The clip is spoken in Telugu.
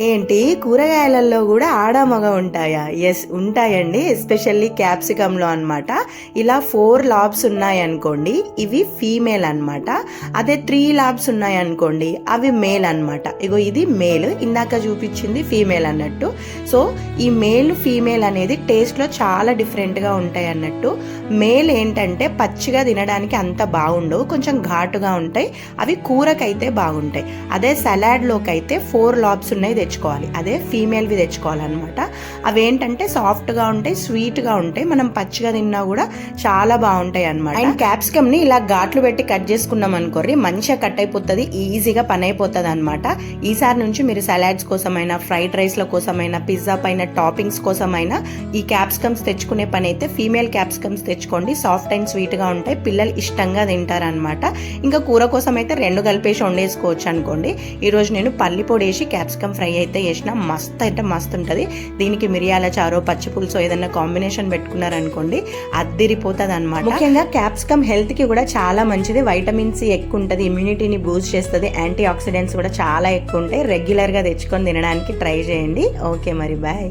ఏంటి? కూరగాయలలో కూడా ఆడ మగ ఉంటాయా? ఎస్ ఉంటాయండి. ఎస్పెషల్లీ క్యాప్సికంలో అన్నమాట. ఇలా ఫోర్ లాబ్స్ ఉన్నాయనుకోండి. ఇవి ఫీమేల్ అన్నమాట. అదే త్రీ లాబ్స్ ఉన్నాయనుకోండి. అవి మేల్ అన్నమాట. ఇగో ఇది మేల్ ఇందాక చూపించింది ఫీమేల్ అన్నట్టు. సో ఈ మేల్ ఫీమేల్ అనేది టేస్ట్లో చాలా డిఫరెంట్గా ఉంటాయి అన్నట్టు. మేల్ ఏంటంటే పచ్చిగా తినడానికి అంత బాగుండవు. కొంచెం ఘాటుగా ఉంటాయి. అవి కూరకైతే బాగుంటాయి. అదే సలాడ్లోకి అయితే ఫోర్ లాబ్స్ ఉన్నాయి. తెచ్చుకోవాలి. అదే ఫీమేల్వి తెచ్చుకోవాలన్నమాట. అవేంటంటే సాఫ్ట్గా ఉంటాయి స్వీట్గా ఉంటాయి. మనం పచ్చిగా తిన్నా కూడా చాలా బాగుంటాయి అనమాట అండ్ క్యాప్సికమ్ని ఇలా ఘాట్లు పెట్టి కట్ చేసుకున్నాం అనుకోర్రి మంచిగా కట్ అయిపోతుంది ఈజీగా పని అయిపోతుంది అనమాట ఈసారి నుంచి మీరు సలాడ్స్ కోసమైనా ఫ్రైడ్ రైస్ల కోసమైనా పిజ్జా పైన టాపింగ్స్ కోసమైనా ఈ క్యాప్సికమ్స్ తెచ్చుకునే పని అయితే ఫీమేల్ క్యాప్సికమ్స్ తెచ్చుకోండి. సాఫ్ట్ అండ్ స్వీట్గా ఉంటాయి. పిల్లలు ఇష్టంగా తింటారనమాట ఇంకా కూర కోసం అయితే రెండు కలిపేసి వండేసుకోవచ్చు అనుకోండి. ఈరోజు నేను పల్లి పొడి వేసి క్యాప్సికమ్ ఫ్రై అయితే చేసిన మస్తు అంటే మస్తు ఉంటుంది. దీనికి మిరియాల చారో పచ్చి పులుసు ఏదైనా కాంబినేషన్ పెట్టుకున్నారనుకోండి అద్దిరిపోతుంది అనమాట ముఖ్యంగా క్యాప్సికమ్ హెల్త్కి కూడా చాలా మంచిది. వైటమిన్ సి ఎక్కువ ఉంటుంది ఇమ్యూనిటీని బూస్ట్ చేస్తుంది. యాంటీ ఆక్సిడెంట్స్ కూడా చాలా ఎక్కువ ఉంటాయి రెగ్యులర్గా తెచ్చుకొని తినడానికి ట్రై చేయండి. ఓకే మరి బాయ్.